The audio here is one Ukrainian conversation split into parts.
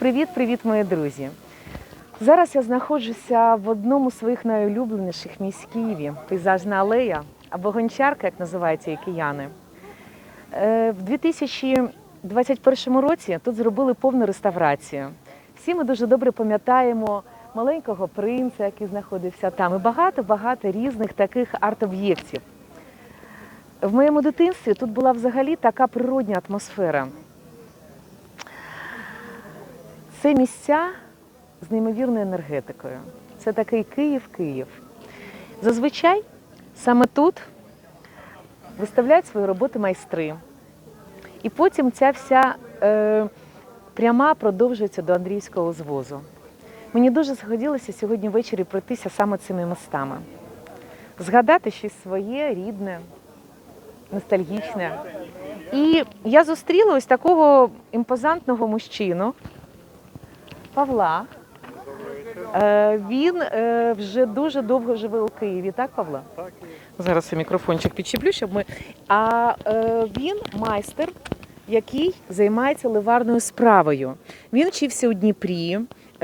Привіт-привіт, мої друзі! Зараз я знаходжуся в одному з своїх найулюбленіших місць Києві пейзажна алея або гончарка, як називають її кияни. Е, В 2021 році тут зробили повну реставрацію. Всі ми дуже добре пам'ятаємо маленького принца, який знаходився там, і багато-багато різних таких арт-об'єктів. В моєму дитинстві тут була взагалі така природня атмосфера. Це місця з неймовірною енергетикою. Це такий Київ-Київ. Зазвичай саме тут виставляють свої роботи майстри. І потім ця вся е, пряма продовжується до Андріївського звозу. Мені дуже захотілося сьогодні ввечері пройтися саме цими мостами, згадати щось своє, рідне, ностальгічне. І я зустріла ось такого імпозантного мужчину Павла. Е, Він е, вже дуже довго живе у Києві, так, Павло? Так, Зараз я мікрофончик підчеплю, щоб ми. А е, він майстер, який займається ливарною справою. Він вчився у Дніпрі.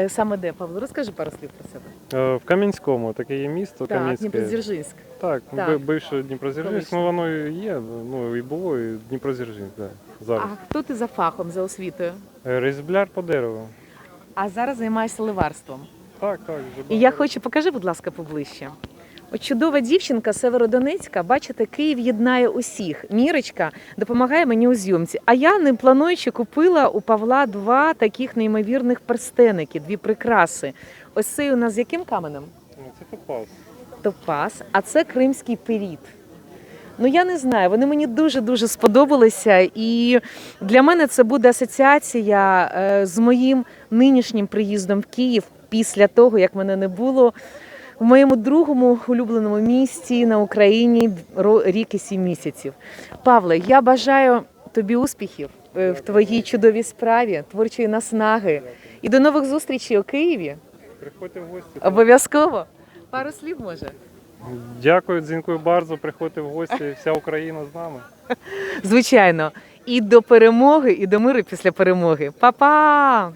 Саме де, Павло? Розкажи пару слів про себе. В Кам'янському таке є місто, Так, Кам'янське. Дніпродзержинськ. Так, Так. би- бивше Дніпродзержинськ, ну воно і є, ну і було, і Дніпродзержинськ, так, зараз. А хто ти за фахом, за освітою? Різбляр по дереву. А зараз займаєшся ливарством. Так, так. І я хочу, покажи, будь ласка, поближче. От чудова дівчинка Северодонецька, бачите, Київ єднає усіх. Мірочка допомагає мені у зйомці. А я, не плануючи, купила у Павла два таких неймовірних перстеники, дві прикраси. Ось цей у нас з яким каменем? Ну, Це топаз. Топаз, а це кримський періт. Ну я не знаю, вони мені дуже дуже сподобалися, і для мене це буде асоціація е, з моїм нинішнім приїздом в Київ після того, як мене не було в моєму другому улюбленому місті на Україні рік і сім місяців. Павле, я бажаю тобі успіхів е, в твоїй чудовій справі, творчої наснаги. І до нових зустрічей у Києві. Приходьте в гості. Обов'язково. Пару слів може. Дякую, дзвінкую bardzo, приходьте в гості, вся Україна з нами. Звичайно, і до перемоги, і до миру після перемоги. Па-па!